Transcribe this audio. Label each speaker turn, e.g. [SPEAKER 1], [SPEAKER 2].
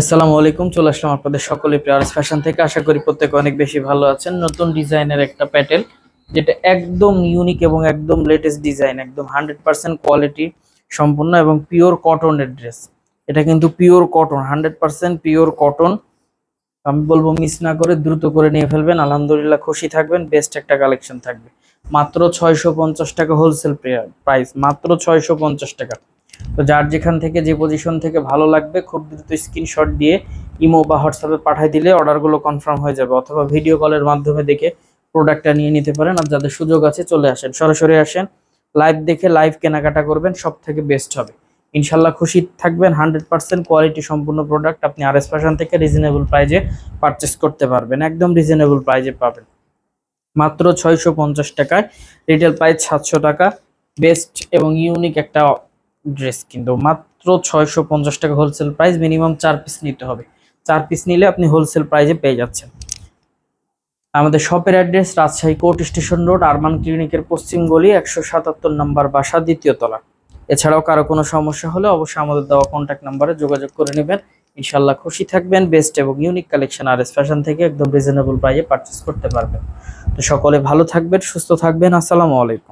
[SPEAKER 1] আসসালামু আলাইকুম, চলে আসলাম আপনাদের সকলে প্রিয়ার্স ফ্যাশন থেকে। আশা করি প্রত্যেকে অনেক বেশি ভালো আছেন। নতুন ডিজাইনের একটা প্যাটেল, যেটা একদম ইউনিক এবং একদম লেটেস্ট ডিজাইন একদম হান্ড্রেড পার্সেন্ট কোয়ালিটি সম্পূর্ণ এবং পিওর কটনের ড্রেস এটা কিন্তু pure cotton hundred percent pure cotton আমি বলব মিস না করে দ্রুত করে নিয়ে ফেলবেন। আলহামদুলিল্লাহ খুশি থাকবেন বেস্ট একটা কালেকশন থাকবে। মাত্র ছয়শো পঞ্চাশ টাকা হোলসেল প্রাইস মাত্র ছয়শো পঞ্চাশ টাকা। তো যার যেখান থেকে যে পজিশন থেকে ভালো লাগবে, খুব দ্রুত স্ক্রিনশট দিয়ে ইমো বা হোয়াটসঅ্যাপে পাঠিয়ে দিলে অর্ডারগুলো কনফার্ম হয়ে যাবে অথবা ভিডিও কলের মাধ্যমে দেখে প্রোডাক্টটা নিয়ে নিতে পারেন। আর যাদের সুযোগ আছে, চলে আসেন, সরাসরি আসেন লাইভ দেখে লাইভ কেনাকাটা করবেন সব থেকে বেস্ট হবে। ইনশাল্লাহ খুশি থাকবেন হান্ড্রেড পার্সেন্ট কোয়ালিটি সম্পূর্ণ প্রোডাক্ট আপনি আর এস ফ্যাশন থেকে রিজনেবল প্রাইজে পারচেস করতে পারবেন, একদম রিজনেবল প্রাইজে পাবেন। মাত্র ছয়শো পঞ্চাশ টাকায় রিটেল প্রাইস সাতশো টাকা বেস্ট এবং ইউনিক একটা ড্রেস কিন্তু। মাত্র ছয়শো পঞ্চাশ টাকা হোলসেল প্রাইস মিনিমাম চার পিস নিতে হবে। চার পিস নিলে আপনি হোলসেল প্রাইজে পেয়ে যাচ্ছেন। আমাদের শপের address Rajshahi court station road Arman ক্লিনিকের পশ্চিম গলি, একশো সাতাত্তর নাম্বার বাসা, দ্বিতীয় তলা। এছাড়াও কারও কোনো সমস্যা হলে অবশ্যই আমাদের দেওয়া কন্ট্যাক্ট নাম্বারে যোগাযোগ করে নেবেন। ইনশাল্লাহ খুশি থাকবেন বেস্ট এবং unique collection R S fashion থেকে একদম রিজনেবল প্রাইজে পারচেস করতে পারবেন। তো সকলে ভালো থাকবেন, সুস্থ থাকবেন, আসসালামু আলাইকুম।